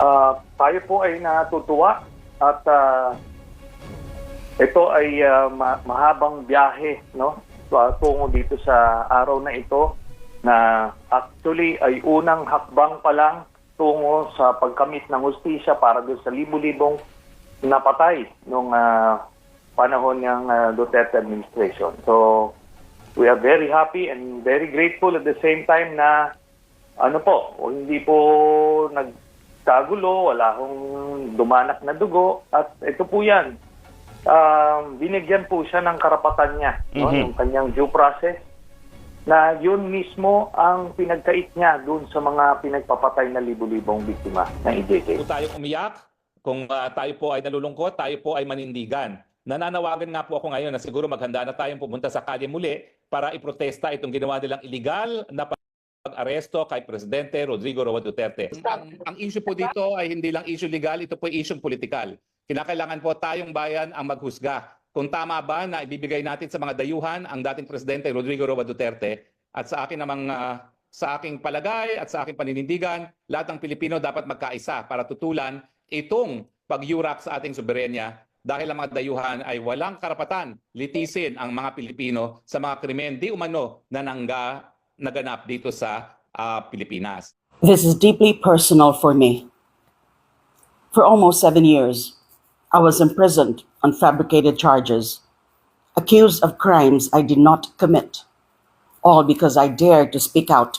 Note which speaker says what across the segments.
Speaker 1: Ah, tayo po ay natutuwa at ah, ito ay ah, ma- mahabang biyahe no Ah, tungo dito sa araw na ito na actually ay unang hakbang pa lang tungo sa pagkamit ng hustisya para doon sa libu-libong napatay nung ah, panahon ng ah, Duterte administration. So we are very happy and very grateful at the same time na ano po, hindi po nagkagulo, wala akong dumanak na dugo at ito po yan. Um, binigyan po siya ng karapatan niya, no,
Speaker 2: Mhm.
Speaker 1: yung kanyang due process na yun mismo ang pinagkait niya dun sa mga pinagpapatay na libu-libong biktima ng EJK.
Speaker 2: po tayong umiyak, kung ah, tayo po ay nalulungkot, tayo po ay manindigan. Nananawagan nga po ako ngayon na siguro maghanda na tayong pumunta sa kalye muli para iprotesta itong ginawa nilang illegal na pag-aresto kay Presidente Rodrigo Roa Duterte. Ang, ang issue po dito ay hindi lang issue legal, ito po ay issue politikal. Kinakailangan po tayong bayan ang maghusga kung tama ba na ibibigay natin sa mga dayuhan ang dating Presidente Rodrigo Roa Duterte at sa akin namang ah, sa aking palagay at sa aking paninindigan, lahat ng Pilipino dapat magkaisa para tutulan itong pagyurak sa ating soberenya dahil ang mga dayuhan ay walang karapatan litisin ang mga Pilipino sa mga krimen di umano na nangga naganap dito sa ah, Pilipinas.
Speaker 3: This is deeply personal for me. For almost seven years, I was imprisoned on fabricated charges, accused of crimes I did not commit, all because I dared to speak out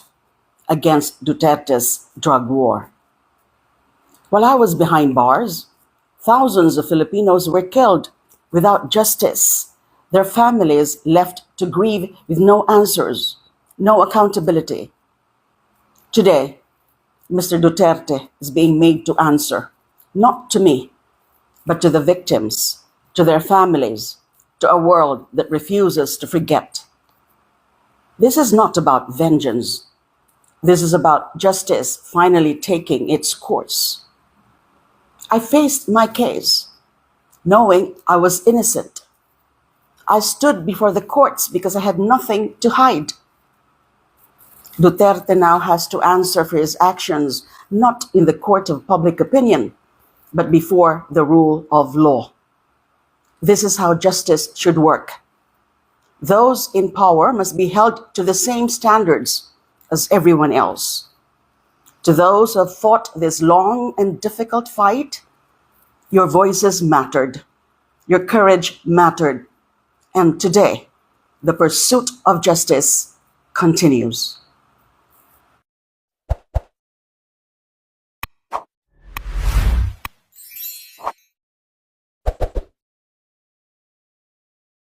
Speaker 3: against Duterte's drug war. While I was behind bars, thousands of Filipinos were killed without justice, their families left to grieve with no answers, no accountability. Today, Mr. Duterte is being made to answer, not to me, but to the victims, to their families, to a world that refuses to forget. This is not about vengeance. This is about justice finally taking its course. I faced my case, knowing I was innocent. I stood before the courts because I had nothing to hide. Duterte now has to answer for his actions not in the court of public opinion, but before the rule of law. This is how justice should work. Those in power must be held to the same standards as everyone else. To those who have fought this long and difficult fight, your voices mattered, your courage mattered, and today the pursuit of justice continues.